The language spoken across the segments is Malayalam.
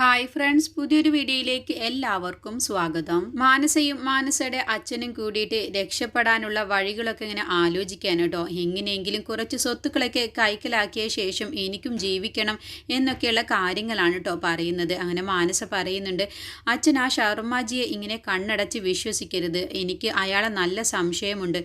ഹായ് ഫ്രണ്ട്സ് പുതിയൊരു വീഡിയോയിലേക്ക് എല്ലാവർക്കും സ്വാഗതം. മാനസയും മാനസയുടെ അച്ഛനും കൂടിയിട്ട് രക്ഷപ്പെടാനുള്ള വഴികളൊക്കെ ഇങ്ങനെ ആലോചിക്കാൻ കേട്ടോ. എങ്ങനെയെങ്കിലും കുറച്ച് സ്വത്തുക്കളൊക്കെ കൈക്കലാക്കിയ ശേഷം എനിക്കും ജീവിക്കണം എന്നൊക്കെയുള്ള കാര്യങ്ങളാണ് കേട്ടോ പറയുന്നത്. അങ്ങനെ മാനസ പറയുന്നുണ്ട് അച്ഛൻ ആ ഷർമാജിയെ ഇങ്ങനെ കണ്ണടച്ച് വിശ്വസിക്കരുത്. എനിക്ക് അയാളെ നല്ല സംശയമുണ്ട്.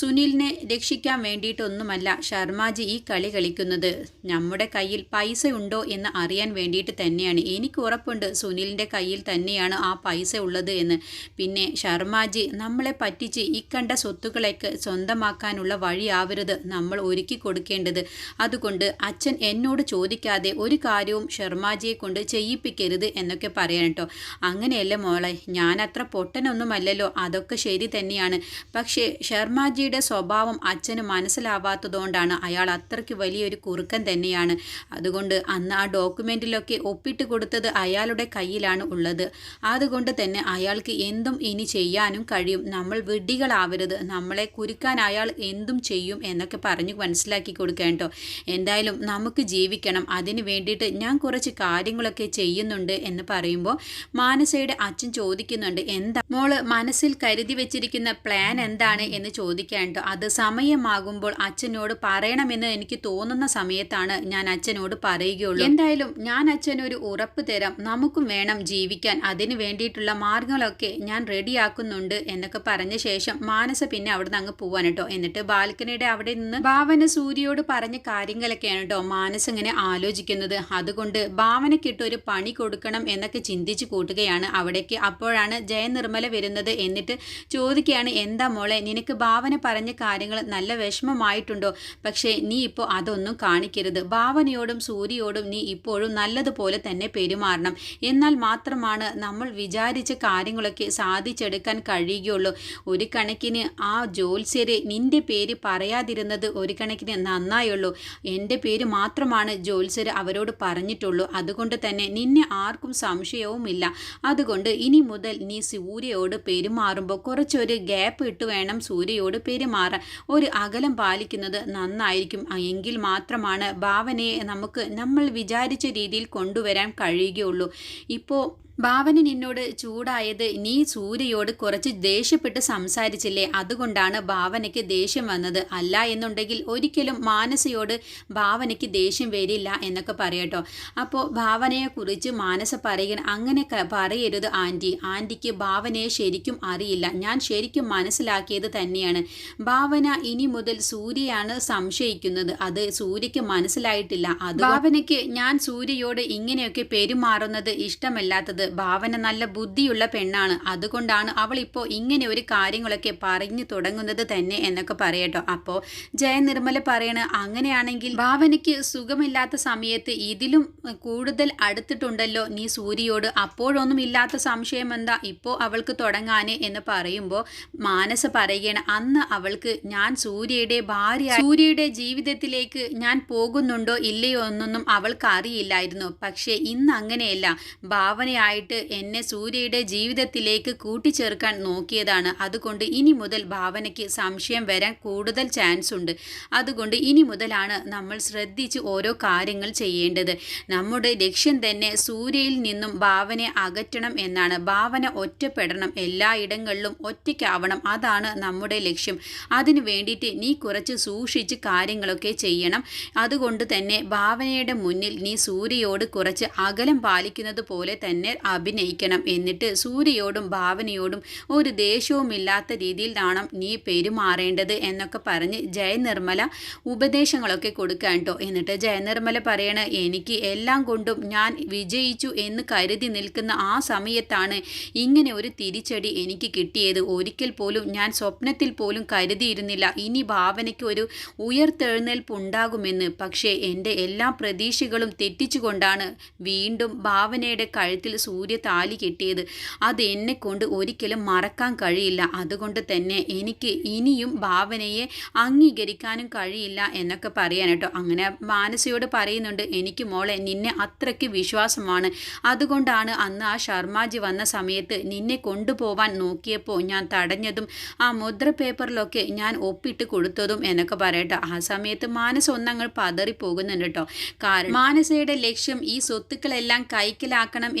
സുനിലിനെ രക്ഷിക്കാൻ വേണ്ടിയിട്ടൊന്നുമല്ല ശർമാജി ഈ കളി കളിക്കുന്നത്. നമ്മുടെ കയ്യിൽ പൈസ ഉണ്ടോ എന്ന് അറിയാൻ വേണ്ടിയിട്ട് തന്നെയാണ്. എനിക്ക് ഉറപ്പുണ്ട്. സുനിലിന്റെ കയ്യിൽ തന്നെയാണ് ആ പൈസ ഉള്ളത് എന്ന്. പിന്നെ ശർമാജി നമ്മളെ പറ്റിച്ച് ഇക്കണ്ട കണ്ട സ്വത്തുക്കളൊക്കെ സ്വന്തമാക്കാനുള്ള വഴിയാവരുത് നമ്മൾ ഒരുക്കി കൊടുക്കേണ്ടത്. അതുകൊണ്ട് അച്ഛൻ എന്നോട് ചോദിക്കാതെ ഒരു കാര്യവും ശർമാജിയെ കൊണ്ട് ചെയ്യിപ്പിക്കരുത് എന്നൊക്കെ പറയാൻ കേട്ടോ അങ്ങനെയല്ല മോളെ? ഞാൻ അത്ര പൊട്ടനൊന്നുമല്ലല്ലോ. അതൊക്കെ ശരി തന്നെയാണ്. പക്ഷേ ശർമാജിയുടെ സ്വഭാവം അച്ഛന് മനസ്സിലാവാത്തതുകൊണ്ടാണ് അയാൾ അത്രയ്ക്ക് വലിയൊരു കുറുക്കൻ തന്നെയാണ്. അതുകൊണ്ട് അന്ന് ആ ഡോക്യുമെന്റിലൊക്കെ ഒപ്പിട്ട് കൊടുത്തത് അയാളുടെ കയ്യിലാണ് ഉള്ളത്. അതുകൊണ്ട് തന്നെ അയാൾക്ക് എന്തും ഇനി ചെയ്യാനും കഴിയും. നമ്മൾ വിഡ്ഢികളാവരുത്. നമ്മളെ കുരുക്കാൻ അയാൾ എന്തും ചെയ്യും എന്നൊക്കെ പറഞ്ഞു മനസ്സിലാക്കി കൊടുക്കേണ്ടോ എന്തായാലും നമുക്ക് ജീവിക്കണം. അതിന് വേണ്ടിയിട്ട് ഞാൻ കുറച്ച് കാര്യങ്ങളൊക്കെ ചെയ്യുന്നുണ്ട് എന്ന് പറയുമ്പോൾ മാനസയുടെ അച്ഛൻ ചോദിക്കുന്നുണ്ട് എന്താ മോൾ മനസ്സിൽ കരുതി വെച്ചിരിക്കുന്ന പ്ലാൻ എന്താണ്? എന്ന് ചോദിക്കാണ്ടോ അത് സമയമാകുമ്പോൾ അച്ഛനോട് പറയണമെന്ന് എനിക്ക് തോന്നുന്ന സമയത്താണ് ഞാൻ അച്ഛനോട് പറയുകയുള്ളൂ. എന്തായാലും ഞാൻ അച്ഛനൊരു ഉറപ്പ് തരാം. നമുക്കും വേണം ജീവിക്കാൻ. അതിന് വേണ്ടിയിട്ടുള്ള മാർഗങ്ങളൊക്കെ ഞാൻ റെഡിയാക്കുന്നുണ്ട് എന്നൊക്കെ പറഞ്ഞ ശേഷം മാനസ പിന്നെ അവിടുന്ന് അങ്ങ് പോവാൻ കേട്ടോ. എന്നിട്ട് ബാൽക്കണിയുടെ അവിടെ നിന്ന് ഭാവന സൂര്യയോട് പറഞ്ഞ കാര്യങ്ങളൊക്കെയാണ് കേട്ടോ മാനസ് ഇങ്ങനെ ആലോചിക്കുന്നത്. അതുകൊണ്ട് ഭാവനക്കിട്ട് ഒരു പണി കൊടുക്കണം എന്നൊക്കെ ചിന്തിച്ചു കൂട്ടുകയാണ് അവിടേക്ക്. അപ്പോഴാണ് ജയനിർമ്മല വരുന്നത്. എന്നിട്ട് ചോദിക്കുകയാണ് എന്താ മോളെ നിനക്ക് ഭാവന പറഞ്ഞ കാര്യങ്ങൾ നല്ല വിഷമമായിട്ടുണ്ടോ? പക്ഷേ നീ ഇപ്പോൾ അതൊന്നും കാണിക്കരുത്. ഭാവനയോടും സൂര്യയോടും നീ ഇപ്പോഴും നല്ലതുപോലെ തന്നെ പെരുമാറണം. എന്നാൽ മാത്രമാണ് നമ്മൾ വിചാരിച്ച കാര്യങ്ങളൊക്കെ സാധിച്ചെടുക്കാൻ കഴിയുകയുള്ളൂ. ഒരു കണക്കിന് ആ ജോത്സ്യരെ നിന്റെ പേര് പറയാതിരുന്നത് ഒരു കണക്കിന് നന്നായുള്ളൂ. എന്റെ പേര് മാത്രമാണ് ജോത്സ്യർ അവരോട് പറഞ്ഞിട്ടുള്ളൂ. അതുകൊണ്ട് തന്നെ നിന്നെ ആർക്കും സംശയവുമില്ല. അതുകൊണ്ട് ഇനി മുതൽ നീ സൂര്യയോട് പെരുമാറുമ്പോൾ കുറച്ചൊരു ഗ്യാപ്പ് ഇട്ട് വേണം സൂര്യയോട് പെരുമാറാൻ. ഒരു അകലം പാലിക്കുന്നത് നന്നായിരിക്കും. എങ്കിൽ മാത്രമാണ് ഭാവനയെ നമുക്ക് നമ്മൾ വിചാരിച്ച രീതിയിൽ കൊണ്ടുവരാൻ കഴിയുകയുള്ളൂ ഇപ്പോൾ ഭാവന നിന്നോട് ചൂടായത് നീ സൂര്യയോട് കുറച്ച് ദേഷ്യപ്പെട്ട് സംസാരിച്ചില്ലേ? അതുകൊണ്ടാണ് ഭാവനയ്ക്ക് ദേഷ്യം വന്നത്. അല്ല എന്നുണ്ടെങ്കിൽ ഒരിക്കലും മാനസയോട് ഭാവനയ്ക്ക് ദേഷ്യം വരില്ല എന്നൊക്കെ പറയട്ടോ അപ്പോൾ ഭാവനയെക്കുറിച്ച് മാനസ പറയുക അങ്ങനെ പറയരുത് ആന്റി ആന്റിക്ക് ഭാവനയെ ശരിക്കും അറിയില്ല. ഞാൻ ശരിക്കും മനസ്സിലാക്കിയത് തന്നെയാണ്. ഭാവന ഇനി മുതൽ സൂര്യയാണ് സംശയിക്കുന്നത്. അത് സൂര്യക്ക് മനസ്സിലായിട്ടില്ല. അത് ഭാവനയ്ക്ക് ഞാൻ സൂര്യയോട് ഇങ്ങനെയൊക്കെ പെരുമാറുന്നത് ഇഷ്ടമല്ലാത്തത് ഭാവന നല്ല ബുദ്ധിയുള്ള പെണ്ണാണ്. അതുകൊണ്ടാണ് അവൾ ഇപ്പോൾ ഇങ്ങനെ ഒരു കാര്യങ്ങളൊക്കെ പറഞ്ഞു തുടങ്ങുന്നത് തന്നെ എന്നൊക്കെ പറയട്ടോ. അപ്പോൾ ജയനിർമ്മല പറയണ അങ്ങനെയാണെങ്കിൽ ഭാവനയ്ക്ക് സുഖമില്ലാത്ത സമയത്ത് ഇതിലും കൂടുതൽ അടുത്തിട്ടുണ്ടല്ലോ നീ സൂര്യയോട് അപ്പോഴൊന്നും ഇല്ലാത്ത സംശയം എന്താ? ഇപ്പോൾ അവൾക്ക് തുടങ്ങാന് എന്ന് പറയുമ്പോൾ മാനസ പറയുകയാണ് അന്ന് അവൾക്ക് ഞാൻ സൂര്യയുടെ ഭാര്യ സൂര്യയുടെ ജീവിതത്തിലേക്ക് ഞാൻ പോകുന്നുണ്ടോ ഇല്ലയോ എന്നൊന്നും അവൾക്ക് അറിയില്ലായിരുന്നു പക്ഷേ ഇന്ന് അങ്ങനെയല്ല. ഭാവനയായിട്ട് എന്നെ സൂര്യയുടെ ജീവിതത്തിലേക്ക് കൂട്ടിച്ചേർക്കാൻ നോക്കിയതാണ്. അതുകൊണ്ട് ഇനി മുതൽ ഭാവനയ്ക്ക് സംശയം വരാൻ കൂടുതൽ ചാൻസ് ഉണ്ട്. അതുകൊണ്ട് ഇനി മുതലാണ് നമ്മൾ ശ്രദ്ധിച്ച് ഓരോ കാര്യങ്ങൾ ചെയ്യേണ്ടത്. നമ്മുടെ ലക്ഷ്യം തന്നെ സൂര്യയിൽ നിന്നും ഭാവനയെ അകറ്റണം എന്നാണ്. ഭാവന ഒറ്റപ്പെടണം. എല്ലായിടങ്ങളിലും ഒറ്റയ്ക്കാവണം. അതാണ് നമ്മുടെ ലക്ഷ്യം. അതിനു വേണ്ടിയിട്ട് നീ കുറച്ച് സൂക്ഷിച്ച് കാര്യങ്ങളൊക്കെ ചെയ്യണം. അതുകൊണ്ട് തന്നെ ഭാവനയുടെ മുന്നിൽ നീ സൂര്യയോട് കുറച്ച് അകലം പാലിക്കുന്നത് പോലെ തന്നെ അഭിനയിക്കണം. എന്നിട്ട് സൂര്യയോടും ഭാവനയോടും ഒരു ദേഷ്യവുമില്ലാത്ത രീതിയിൽ നാണം നീ പെരുമാറേണ്ടത് എന്നൊക്കെ പറഞ്ഞ് ജയനിർമ്മല ഉപദേശങ്ങളൊക്കെ കൊടുക്കാൻ കേട്ടോ എന്നിട്ട് ജയനിർമ്മല പറയണ എനിക്ക് എല്ലാം കൊണ്ടും ഞാൻ വിജയിച്ചു എന്ന് കരുതി നിൽക്കുന്ന ആ സമയത്താണ് ഇങ്ങനെ ഒരു തിരിച്ചടി എനിക്ക് കിട്ടിയത്. ഒരിക്കൽ പോലും ഞാൻ സ്വപ്നത്തിൽ പോലും കരുതിയിരുന്നില്ല. ഇനി ഭാവനയ്ക്ക് ഒരു ഉയർത്തെഴുന്നേൽപ്പ് ഉണ്ടാകുമെന്ന്. പക്ഷേ എന്റെ എല്ലാ പ്രതീക്ഷകളും തെറ്റിച്ചുകൊണ്ടാണ് വീണ്ടും ഭാവനയുടെ കഴുത്തിൽ സൂര്യ സൂര്യ താലി കെട്ടിയത്. അത് എന്നെ കൊണ്ട് ഒരിക്കലും മറക്കാൻ കഴിയില്ല. അതുകൊണ്ട് തന്നെ എനിക്ക് ഇനിയും ഭാവനയെ അംഗീകരിക്കാനും കഴിയില്ല എന്നൊക്കെ പറയാൻ കേട്ടോ. അങ്ങനെ മാനസയോട് പറയുന്നുണ്ട് എനിക്ക് മോളെ നിന്നെ അത്രയ്ക്ക് വിശ്വാസമാണ്. അതുകൊണ്ടാണ് അന്ന് ആ ശർമാജി വന്ന സമയത്ത് നിന്നെ കൊണ്ടുപോവാൻ നോക്കിയപ്പോൾ ഞാൻ തടഞ്ഞതും ആ മുദ്ര പേപ്പറിലൊക്കെ ഞാൻ ഒപ്പിട്ട് കൊടുത്തതും എന്നൊക്കെ പറയട്ടെ ആ സമയത്ത് മാനസ ഒന്നങ്ങൾ പതറിപ്പോകുന്നുണ്ട് കേട്ടോ. കാരണം മാനസയുടെ ലക്ഷ്യം ഈ സ്വത്തുക്കളെല്ലാം കൈക്കലാക്കണം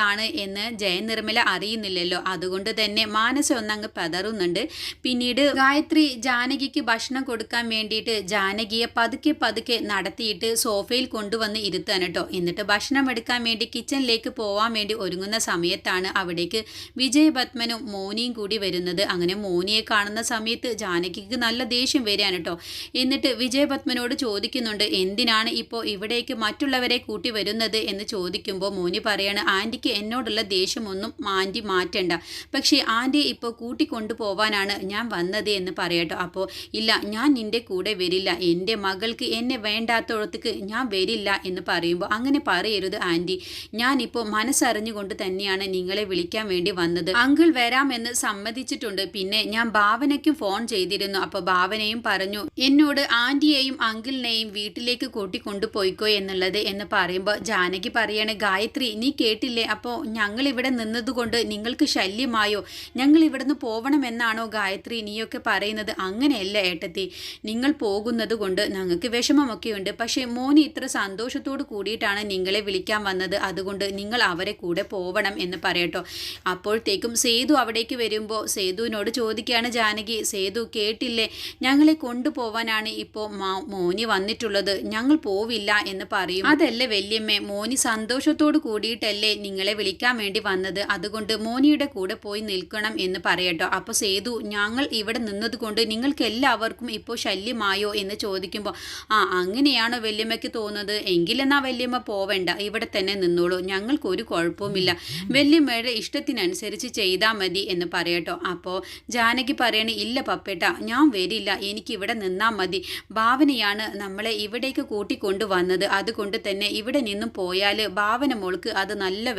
എന്നുള്ളതാണ് എന്ന് ജയനിർമ്മല അറിയുന്നില്ലല്ലോ. അതുകൊണ്ട് തന്നെ മാനസ ഒന്നങ്ങ് പതറുന്നുണ്ട്. പിന്നീട് ഗായത്രി ജാനകിക്ക് ഭക്ഷണം കൊടുക്കാൻ വേണ്ടിയിട്ട് ജാനകിയെ പതുക്കെ പതുക്കെ നടത്തിയിട്ട് സോഫയിൽ കൊണ്ടുവന്ന് ഇരുത്താണ് കേട്ടോ. എന്നിട്ട് ഭക്ഷണം എടുക്കാൻ വേണ്ടി കിച്ചണിലേക്ക് പോവാൻ വേണ്ടി ഒരുങ്ങുന്ന സമയത്താണ് അവിടേക്ക് വിജയപത്മനും മോനിയും കൂടി വരുന്നത്. അങ്ങനെ മോനിയെ കാണുന്ന സമയത്ത് ജാനകിക്ക് നല്ല ദേഷ്യം വരികയാണ് കേട്ടോ. എന്നിട്ട് വിജയപത്മനോട് ചോദിക്കുന്നുണ്ട് എന്തിനാണ് ഇപ്പോൾ ഇവിടേക്ക് മറ്റുള്ളവരെ കൂട്ടി വരുന്നത് എന്ന് ചോദിക്കുമ്പോൾ മോനി പറയാണ് ആന്റിക്ക് എന്നോടുള്ള ദേഷ്യമൊന്നും ആന്റി മാറ്റണ്ട. പക്ഷേ ആന്റി ഇപ്പോൾ കൂട്ടിക്കൊണ്ടു പോവാനാണ് ഞാൻ വന്നത് എന്ന് പറയട്ടോ. അപ്പോൾ ഇല്ല ഞാൻ നിന്റെ കൂടെ വരില്ല. എന്റെ മകൾക്ക് എന്നെ വേണ്ടാത്തോടത്തേക്ക് ഞാൻ വരില്ല എന്ന് പറയുമ്പോൾ അങ്ങനെ പറയരുത് ആന്റി. ഞാനിപ്പോൾ മനസ്സറിഞ്ഞുകൊണ്ട് തന്നെയാണ് നിങ്ങളെ വിളിക്കാൻ വേണ്ടി വന്നത്. അങ്കിൾ വരാമെന്ന് സമ്മതിച്ചിട്ടുണ്ട്. പിന്നെ ഞാൻ ഭാവനയ്ക്കും ഫോൺ ചെയ്തിരുന്നു. അപ്പോൾ ഭാവനയും പറഞ്ഞു എന്നോട് ആന്റിയെയും അങ്കിളിനെയും വീട്ടിലേക്ക് കൂട്ടിക്കൊണ്ടുപോയിക്കോ എന്നുള്ളത് എന്ന് പറയുമ്പോൾ ജാനകി പറയാണ് ഗായത്രി നീ കേട്ടില്ലേ? അപ്പോൾ ഞങ്ങൾ ഇവിടെ നിന്നതുകൊണ്ട് നിങ്ങൾക്ക് ശല്യമായോ? ഞങ്ങൾ ഇവിടുന്ന് പോവണമെന്നാണോ ഗായത്രി നീയൊക്കെ പറയുന്നത്? അങ്ങനെയല്ല ഏട്ടത്തി. നിങ്ങൾ പോകുന്നത് കൊണ്ട് ഞങ്ങൾക്ക് വിഷമമൊക്കെയുണ്ട്. പക്ഷേ മോന് ഇത്ര സന്തോഷത്തോട് കൂടിയിട്ടാണ് നിങ്ങളെ വിളിക്കാൻ വന്നത്. അതുകൊണ്ട് നിങ്ങൾ അവരെ കൂടെ പോവണം എന്ന് പറയട്ടോ. അപ്പോഴത്തേക്കും സേതു അവിടേക്ക് വരുമ്പോൾ സേതുവിനോട് ചോദിക്കുകയാണ് ജാനകി സേതു കേട്ടില്ലേ? ഞങ്ങളെ കൊണ്ടുപോവാനാണ് ഇപ്പോൾ മോനി വന്നിട്ടുള്ളത്. ഞങ്ങൾ പോവില്ല എന്ന് പറയും. അതല്ലേ വല്യമ്മേ മോനി സന്തോഷത്തോട് കൂടിയിട്ടല്ലേ നിങ്ങളെ വിളിക്കാൻ വേണ്ടി വന്നത്. അതുകൊണ്ട് മോനിയുടെ കൂടെ പോയി നിൽക്കണം എന്ന് പറയട്ടോ. അപ്പോൾ സേതു ഞങ്ങൾ ഇവിടെ നിന്നതുകൊണ്ട് നിങ്ങൾക്ക് എല്ലാവർക്കും ഇപ്പോൾ ശല്യമായോ എന്ന് ചോദിക്കുമ്പോൾ ആ അങ്ങനെയാണോ വല്യമ്മയ്ക്ക് തോന്നുന്നത്? എങ്കിലെന്നാ വല്യമ്മ പോവേണ്ട. ഇവിടെ തന്നെ നിന്നോളൂ. ഞങ്ങൾക്കൊരു കുഴപ്പവുമില്ല. വല്യമ്മയുടെ ഇഷ്ടത്തിനനുസരിച്ച് ചെയ്താൽ മതി എന്ന് പറയട്ടോ. അപ്പോൾ ജാനകി പറയണേ ഇല്ല പപ്പേട്ട ഞാൻ വരില്ല. എനിക്ക് ഇവിടെ നിന്നാൽ മതി. ഭാവനയാണ് നമ്മളെ ഇവിടേക്ക് കൂട്ടിക്കൊണ്ടു വന്നത് അതുകൊണ്ട് തന്നെ ഇവിടെ നിന്നും പോയാൽ ഭാവന മോൾക്ക് അത് നല്ല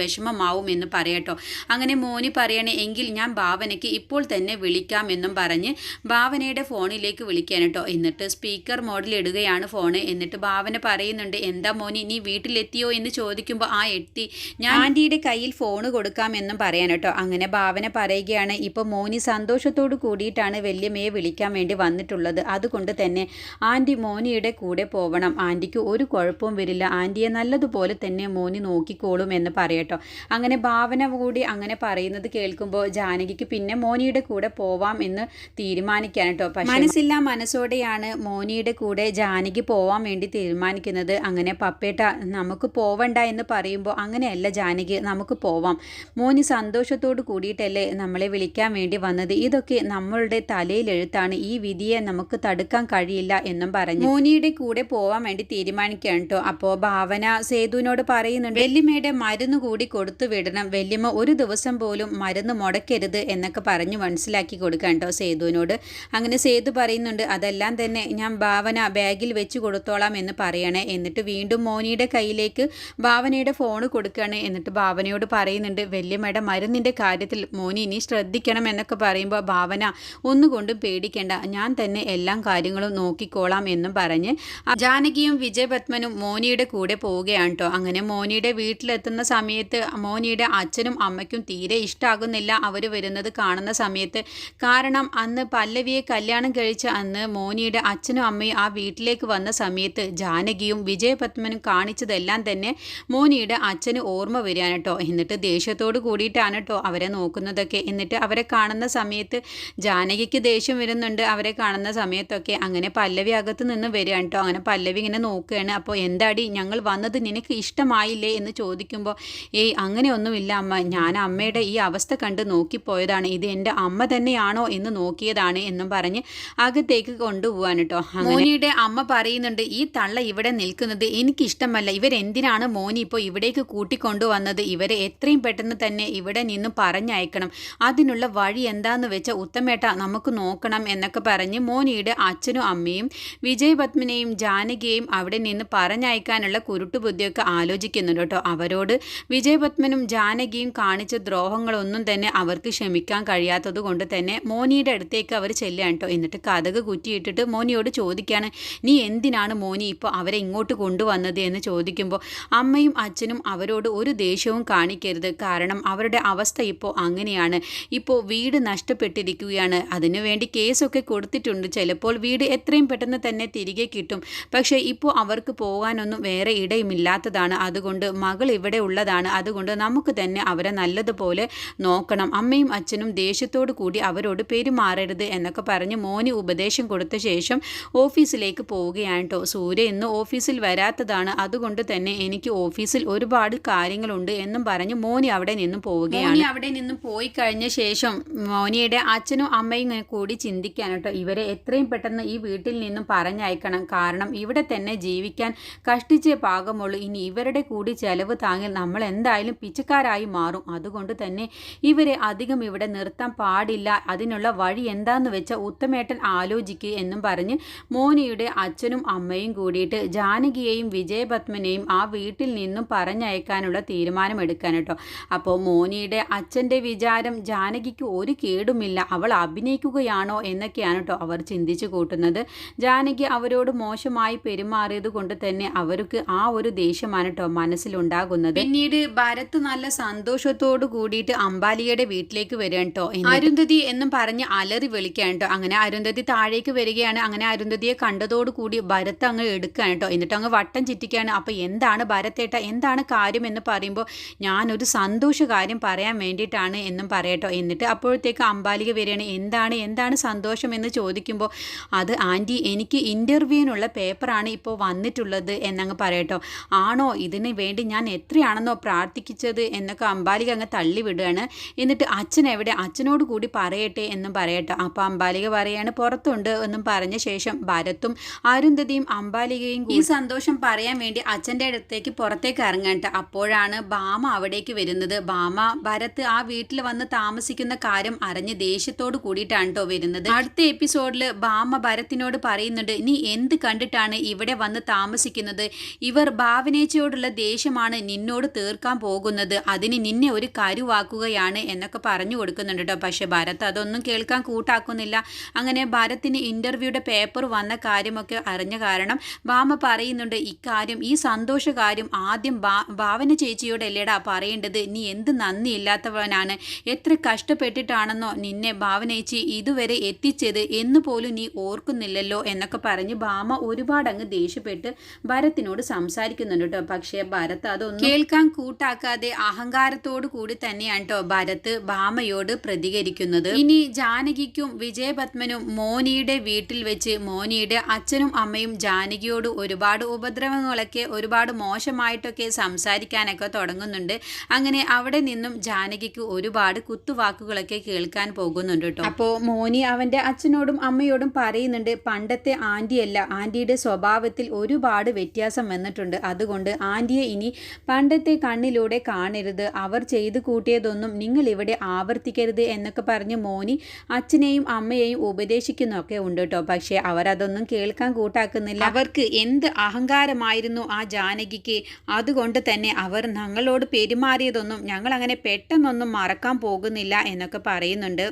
എന്ന് പറയട്ടോ. അങ്ങനെ മോനി പറയണേ എങ്കിൽ ഞാൻ ഭാവനയ്ക്ക് ഇപ്പോൾ തന്നെ വിളിക്കാമെന്നും പറഞ്ഞ് ഭാവനയുടെ ഫോണിലേക്ക് വിളിക്കാൻ കേട്ടോ. എന്നിട്ട് സ്പീക്കർ മോഡിൽ ഇടുകയാണ് ഫോണ്. എന്നിട്ട് ഭാവന പറയുന്നുണ്ട് എന്താ മോനി നീ വീട്ടിലെത്തിയോ? എന്ന് ചോദിക്കുമ്പോൾ ആ എത്തി. ഞാൻ ആന്റിയുടെ കയ്യിൽ ഫോൺ കൊടുക്കാമെന്നും പറയാൻ കേട്ടോ. അങ്ങനെ ഭാവന പറയുകയാണ് ഇപ്പോൾ മോനി സന്തോഷത്തോട് കൂടിയിട്ടാണ് വല്യമ്മയെ വിളിക്കാൻ വേണ്ടി വന്നിട്ടുള്ളത്. അതുകൊണ്ട് തന്നെ ആന്റി മോനിയുടെ കൂടെ പോവണം. ആന്റിക്ക് ഒരു കുഴപ്പവും വരില്ല. ആന്റിയെ നല്ലതുപോലെ തന്നെ മോനി നോക്കിക്കോളും എന്ന് പറയട്ടോ. അങ്ങനെ ഭാവന കൂടി അങ്ങനെ പറയുന്നത് കേൾക്കുമ്പോൾ ജാനകിക്ക് പിന്നെ മോനിയുടെ കൂടെ പോവാം എന്ന് തീരുമാനിക്കാൻ കേട്ടോ മനസ്സില്ല മനസ്സോടെയാണ് മോനിയുടെ കൂടെ ജാനകി പോവാൻ വേണ്ടി തീരുമാനിക്കുന്നത്. അങ്ങനെ പപ്പേട്ട നമുക്ക് പോവണ്ട എന്ന് പറയുമ്പോൾ അങ്ങനെയല്ല ജാനകി നമുക്ക് പോവാം. മോനി സന്തോഷത്തോട് കൂടിയിട്ടല്ലേ നമ്മളെ വിളിക്കാൻ വേണ്ടി വന്നത്? ഇതൊക്കെ നമ്മളുടെ തലയിലെഴുത്താണ്. ഈ വിധിയെ നമുക്ക് തടുക്കാൻ കഴിയില്ല എന്നും പറഞ്ഞു. മോനിയുടെ കൂടെ പോവാൻ വേണ്ടി തീരുമാനിക്കുകയാണ് കേട്ടോ അപ്പോൾ ഭാവന സേതുവിനോട് പറയുന്നുണ്ട് വെല്ലിമയുടെ മരുന്ന് കൂടി കൊടുത്തു വിടണം. വല്യമ്മ ഒരു ദിവസം പോലും മരുന്ന് മുടക്കരുത് എന്നൊക്കെ പറഞ്ഞ് മനസ്സിലാക്കി കൊടുക്കാം കേട്ടോ സേതുവിനോട്. അങ്ങനെ സേതു പറയുന്നുണ്ട് അതെല്ലാം തന്നെ ഞാൻ ഭാവന ബാഗിൽ വെച്ച് കൊടുത്തോളാം എന്ന് പറയണേ. എന്നിട്ട് വീണ്ടും മോനിയുടെ കയ്യിലേക്ക് ഭാവനയുടെ ഫോൺ കൊടുക്കുകയാണ് എന്നിട്ട് ഭാവനയോട് പറയുന്നുണ്ട് വല്യമ്മയുടെ മരുന്നിന്റെ കാര്യത്തിൽ മോനി ഇനി ശ്രദ്ധിക്കണം എന്നൊക്കെ പറയുമ്പോൾ ഭാവന ഒന്നുകൊണ്ടും പേടിക്കേണ്ട. ഞാൻ തന്നെ എല്ലാ കാര്യങ്ങളും നോക്കിക്കോളാം എന്നും പറഞ്ഞ് ജാനകിയും വിജയപത്മനും മോനിയുടെ കൂടെ പോവുകയാണ് കേട്ടോ അങ്ങനെ മോനിയുടെ വീട്ടിലെത്തുന്ന സമയത്ത് മോനിയുടെ അച്ഛനും അമ്മയ്ക്കും തീരെ ഇഷ്ടമാകുന്നില്ല അവർ വരുന്നത് കാണുന്ന സമയത്ത്. കാരണം അന്ന് പല്ലവിയെ കല്യാണം കഴിച്ച അന്ന് മോനിയുടെ അച്ഛനും അമ്മയും ആ വീട്ടിലേക്ക് വന്ന സമയത്ത് ജാനകിയും വിജയപത്മനും കാണിച്ചതെല്ലാം തന്നെ മോനിയുടെ അച്ഛന് ഓർമ്മ വരികയാണ് കേട്ടോ. എന്നിട്ട് ദേഷ്യത്തോട് കൂടിയിട്ടാണ് കേട്ടോ അവരെ നോക്കുന്നതൊക്കെ. എന്നിട്ട് അവരെ കാണുന്ന സമയത്ത് ജാനകിക്ക് ദേഷ്യം വരുന്നുണ്ട്. അവരെ കാണുന്ന സമയത്തൊക്കെ അങ്ങനെ പല്ലവി അകത്ത് നിന്ന് വരികയാണ് കേട്ടോ. അങ്ങനെ പല്ലവി ഇങ്ങനെ നോക്കുകയാണ്. അപ്പോൾ എന്താടി? ഞങ്ങൾ വന്നത് നിനക്ക് ഇഷ്ടമായില്ലേ എന്ന് ചോദിക്കുമ്പോൾ ഏയ് അങ്ങനെയൊന്നുമില്ല അമ്മ. ഞാൻ അമ്മയുടെ ഈ അവസ്ഥ കണ്ട് നോക്കിപ്പോയതാണ്. ഇത് എന്റെ അമ്മ തന്നെയാണോ എന്ന് നോക്കിയതാണ് എന്നും പറഞ്ഞ് അകത്തേക്ക് കൊണ്ടുപോകാൻ കേട്ടോ മോനിയുടെ അമ്മ പറയുന്നുണ്ട് ഈ തള്ള ഇവിടെ നിൽക്കുന്നത് എനിക്കിഷ്ടമല്ല. ഇവരെന്തിനാണ് മോനി ഇപ്പോൾ ഇവിടേക്ക് കൂട്ടിക്കൊണ്ടുവന്നത്? ഇവരെ എത്രയും പെട്ടെന്ന് തന്നെ ഇവിടെ നിന്ന് പറഞ്ഞയക്കണം. അതിനുള്ള വഴി എന്താന്ന് വെച്ചാൽ ഉത്തമേട്ട നമുക്ക് നോക്കണം എന്നൊക്കെ പറഞ്ഞ് മോനിയുടെ അച്ഛനും അമ്മയും വിജയപത്മിനെയും ജാനകിയെയും അവിടെ നിന്ന് പറഞ്ഞയക്കാനുള്ള കുരുട്ടുബുദ്ധിയൊക്കെ ആലോചിക്കുന്നുണ്ട് കേട്ടോ അവരോട് വിജയ വിജയപത്മനും ജാനകിയും കാണിച്ച ദ്രോഹങ്ങളൊന്നും തന്നെ അവർക്ക് ക്ഷമിക്കാൻ കഴിയാത്തത് കൊണ്ട് തന്നെ മോനിയുടെ അടുത്തേക്ക് അവർ ചെല്ലുകയാണ് കേട്ടോ എന്നിട്ട് കഥക് കുറ്റിയിട്ടിട്ട് മോനിയോട് ചോദിക്കുകയാണ് നീ എന്തിനാണ് മോനി ഇപ്പോൾ അവരെ ഇങ്ങോട്ട് കൊണ്ടുവന്നത്? എന്ന് ചോദിക്കുമ്പോൾ അമ്മയും അച്ഛനും അവരോട് ഒരു ദേഷ്യവും കാണിക്കരുത്. കാരണം അവരുടെ അവസ്ഥ ഇപ്പോൾ അങ്ങനെയാണ്. ഇപ്പോൾ വീട് നഷ്ടപ്പെട്ടിരിക്കുകയാണ്. അതിനുവേണ്ടി കേസൊക്കെ കൊടുത്തിട്ടുണ്ട്. ചിലപ്പോൾ വീട് എത്രയും പെട്ടെന്ന് തന്നെ തിരികെ കിട്ടും. പക്ഷേ ഇപ്പോൾ അവർക്ക് പോകാനൊന്നും വേറെ ഇടയുമില്ലാത്തതാണ്. അതുകൊണ്ട് മകൾ ഇവിടെ ഉള്ളതാണ്. അതുകൊണ്ട് നമുക്ക് തന്നെ അവരെ നല്ലതുപോലെ നോക്കണം. അമ്മയും അച്ഛനും ദേഷ്യത്തോടു കൂടി അവരോട് പെരുമാറരുത് എന്നൊക്കെ പറഞ്ഞ് മോന് ഉപദേശം കൊടുത്ത ശേഷം ഓഫീസിലേക്ക് പോവുകയാണ് കേട്ടോ സൂര്യ ഇന്ന് ഓഫീസിൽ വരാത്തതാണ്. അതുകൊണ്ട് തന്നെ എനിക്ക് ഓഫീസിൽ ഒരുപാട് കാര്യങ്ങളുണ്ട് എന്നും പറഞ്ഞ് മോനി അവിടെ നിന്നും പോവുകയാണ്. അവിടെ നിന്നും പോയി കഴിഞ്ഞ ശേഷം മോനിയുടെ അച്ഛനും അമ്മയും കൂടി ചിന്തിക്കാൻ കേട്ടോ ഇവരെ എത്രയും പെട്ടെന്ന് ഈ വീട്ടിൽ നിന്നും പറഞ്ഞയക്കണം. കാരണം ഇവിടെ തന്നെ ജീവിക്കാൻ കഷ്ടിച്ചേ പാകമുള്ളൂ. ഇനി ഇവരുടെ കൂടി ചെലവ് താങ്ങി നമ്മൾ എന്തായാലും പിച്ചക്കാരായി മാറും. അതുകൊണ്ട് തന്നെ ഇവരെ അധികം ഇവിടെ നിർത്താൻ പാടില്ല. അതിനുള്ള വഴി എന്താന്ന് വെച്ചാൽ ഉത്തമേട്ടൻ ആലോചിക്കുക എന്നും പറഞ്ഞ് മോനിയുടെ അച്ഛനും അമ്മയും കൂടിയിട്ട് ജാനകിയെയും വിജയപത്മനെയും ആ വീട്ടിൽ നിന്നും പറഞ്ഞയക്കാനുള്ള തീരുമാനമെടുക്കാൻ കേട്ടോ. അപ്പോൾ മോനിയുടെ അച്ഛന്റെ വിചാരം ജാനകിക്ക് ഒരു കേടുമില്ല. അവൾ അഭിനയിക്കുകയാണോ എന്നൊക്കെയാണ് കേട്ടോ അവർ ചിന്തിച്ചു കൂട്ടുന്നത്. ജാനകി അവരോട് മോശമായി പെരുമാറിയത് കൊണ്ട് തന്നെ അവർക്ക് ആ ഒരു ദേഷ്യമാണ് കേട്ടോ മനസ്സിലുണ്ടാകുന്നത്. പിന്നീട് ഭരത് നല്ല സന്തോഷത്തോടു കൂടിയിട്ട് അംബാലിയുടെ വീട്ടിലേക്ക് വരികയാണ് കേട്ടോ അരുന്ധതി എന്നും പറഞ്ഞ് അലറി വിളിക്കാണ്ടോ കേട്ടോ അങ്ങനെ അരുന്ധതി താഴേക്ക് വരികയാണ്. അങ്ങനെ അരുന്ധതിയെ കണ്ടതോടുകൂടി ഭരത് അങ്ങ് എടുക്കുകയാണ് കേട്ടോ എന്നിട്ട് അങ്ങ് വട്ടം ചിറ്റിക്കുകയാണ്. അപ്പോൾ എന്താണ് ഭരത്തേട്ട എന്താണ് കാര്യം എന്ന് പറയുമ്പോൾ ഞാനൊരു സന്തോഷ കാര്യം പറയാൻ വേണ്ടിയിട്ടാണ് എന്നും പറയട്ടോ എന്നിട്ട് അപ്പോഴത്തേക്ക് അംബാലിക വരികയാണ്. എന്താണ് എന്താണ് സന്തോഷം എന്ന് ചോദിക്കുമ്പോൾ അത് ആന്റി എനിക്ക് ഇന്റർവ്യൂവിനുള്ള പേപ്പറാണ് ഇപ്പോൾ വന്നിട്ടുള്ളത് എന്നങ്ങ് പറയട്ടോ ആണോ ഇതിന് വേണ്ടി ഞാൻ എത്രയാണെന്നോ പ്രാർത്ഥിച്ചത് എന്നൊക്കെ അമ്പാലിക അങ്ങ് തള്ളിവിടുകയാണ്. എന്നിട്ട് അച്ഛൻ എവിടെ? അച്ഛനോട് കൂടി പറയട്ടെ എന്നും പറയട്ടെ. അപ്പോൾ അമ്പാലിക പറയാണ് പുറത്തുണ്ട് എന്നും പറഞ്ഞ ശേഷം ഭരത്തും അരുന്ധതിയും അമ്പാലികയും ഈ സന്തോഷം പറയാൻ വേണ്ടി അച്ഛന്റെ അടുത്തേക്ക് പുറത്തേക്ക് ഇറങ്ങട്ടെ അപ്പോഴാണ് ബാമ അവിടേക്ക് വരുന്നത്. ബാമ ഭരത്ത് ആ വീട്ടിൽ വന്ന് താമസിക്കുന്ന കാര്യം അറിഞ്ഞ് ദേഷ്യത്തോട് കൂടിയിട്ടാണ് കേട്ടോ വരുന്നത്. അടുത്ത എപ്പിസോഡിൽ ബാമ ഭരത്തിനോട് പറയുന്നുണ്ട് നീ എന്ത് കണ്ടിട്ടാണ് ഇവിടെ വന്ന് താമസിക്കുന്നത്? ഇവർ ഭാവനേച്ചയോടുള്ള ദേഷ്യമാണ് നിന്നോട് തീർക്കാൻ പോകുന്നത് അതിന് നിന്നെ ഒരു കരുവാക്കുകയാണ് എന്നൊക്കെ പറഞ്ഞു കൊടുക്കുന്നുണ്ട് കേട്ടോ പക്ഷേ ഭരത് അതൊന്നും കേൾക്കാൻ കൂട്ടാക്കുന്നില്ല. അങ്ങനെ ഭരത്തിന് ഇന്റർവ്യൂയുടെ പേപ്പർ വന്ന കാര്യമൊക്കെ അറിഞ്ഞ കാരണം ബാമ പറയുന്നുണ്ട് ഇക്കാര്യം ഈ സന്തോഷ കാര്യം ആദ്യം ഭാവന ചേച്ചിയോടല്ലേടാ പറയേണ്ടത്? നീ എന്ത് നന്ദിയില്ലാത്തവനാണ്? എത്ര കഷ്ടപ്പെട്ടിട്ടാണെന്നോ നിന്നെ ഭാവനേച്ചി ഇതുവരെ എത്തിച്ചത് എന്ന് പോലും നീ ഓർക്കുന്നില്ലല്ലോ? എന്നൊക്കെ പറഞ്ഞ് ഭാമ ഒരുപാട് അങ്ങ് ദേഷ്യപ്പെട്ട് ഭരത്തിനോട് സംസാരിക്കുന്നുണ്ട് കേട്ടോ പക്ഷേ ഭരത് അതൊന്നും കേൾക്കാൻ കൂട്ടാക്കാതെ അഹങ്കാരത്തോടു കൂടി തന്നെയാണ് കേട്ടോ ഭരത് ഭാമയോട് പ്രതികരിക്കുന്നത്. ഇനി ജാനകിക്കും വിജയപത്മനും മോനിയുടെ വീട്ടിൽ വെച്ച് മോനിയുടെ അച്ഛനും അമ്മയും ജാനകിയോട് ഒരുപാട് ഉപദ്രവങ്ങളൊക്കെ ഒരുപാട് മോശമായിട്ടൊക്കെ സംസാരിക്കാനൊക്കെ തുടങ്ങുന്നുണ്ട്. അങ്ങനെ അവിടെ നിന്നും ജാനകിക്ക് ഒരുപാട് കുത്തുവാക്കുകളൊക്കെ കേൾക്കാൻ പോകുന്നുണ്ട് കേട്ടോ അപ്പോൾ മോനി അവന്റെ അച്ഛനോടും അമ്മയോടും പറയുന്നുണ്ട് പണ്ടത്തെ ആന്റിയല്ല ആന്റിയുടെ സ്വഭാവത്തിൽ ഒരുപാട് വ്യത്യാസം വന്നിട്ടുണ്ട്. അതുകൊണ്ട് ആന്റിയെ ഇനി പണ്ടത്തെ കണ്ണിലൂടെ കാണരുത്. അവർ ചെയ്തു കൂട്ടിയതൊന്നും നിങ്ങൾ ഇവിടെ ആവർത്തിക്കരുത് എന്നൊക്കെ പറഞ്ഞ് മോനി അച്ഛനെയും അമ്മയെയും ഉപദേശിക്കുന്നൊക്കെ ഉണ്ട് കേട്ടോ പക്ഷേ അതൊന്നും കേൾക്കാൻ കൂട്ടാക്കുന്നില്ല. അവർക്ക് എന്ത് അഹങ്കാരമായിരുന്നു ആ ജാനകിക്ക്. അതുകൊണ്ട് തന്നെ അവർ ഞങ്ങളോട് പെരുമാറിയതൊന്നും ഞങ്ങൾ അങ്ങനെ പെട്ടെന്നൊന്നും മറക്കാൻ പോകുന്നില്ല എന്നൊക്കെ പറയുന്നുണ്ട്.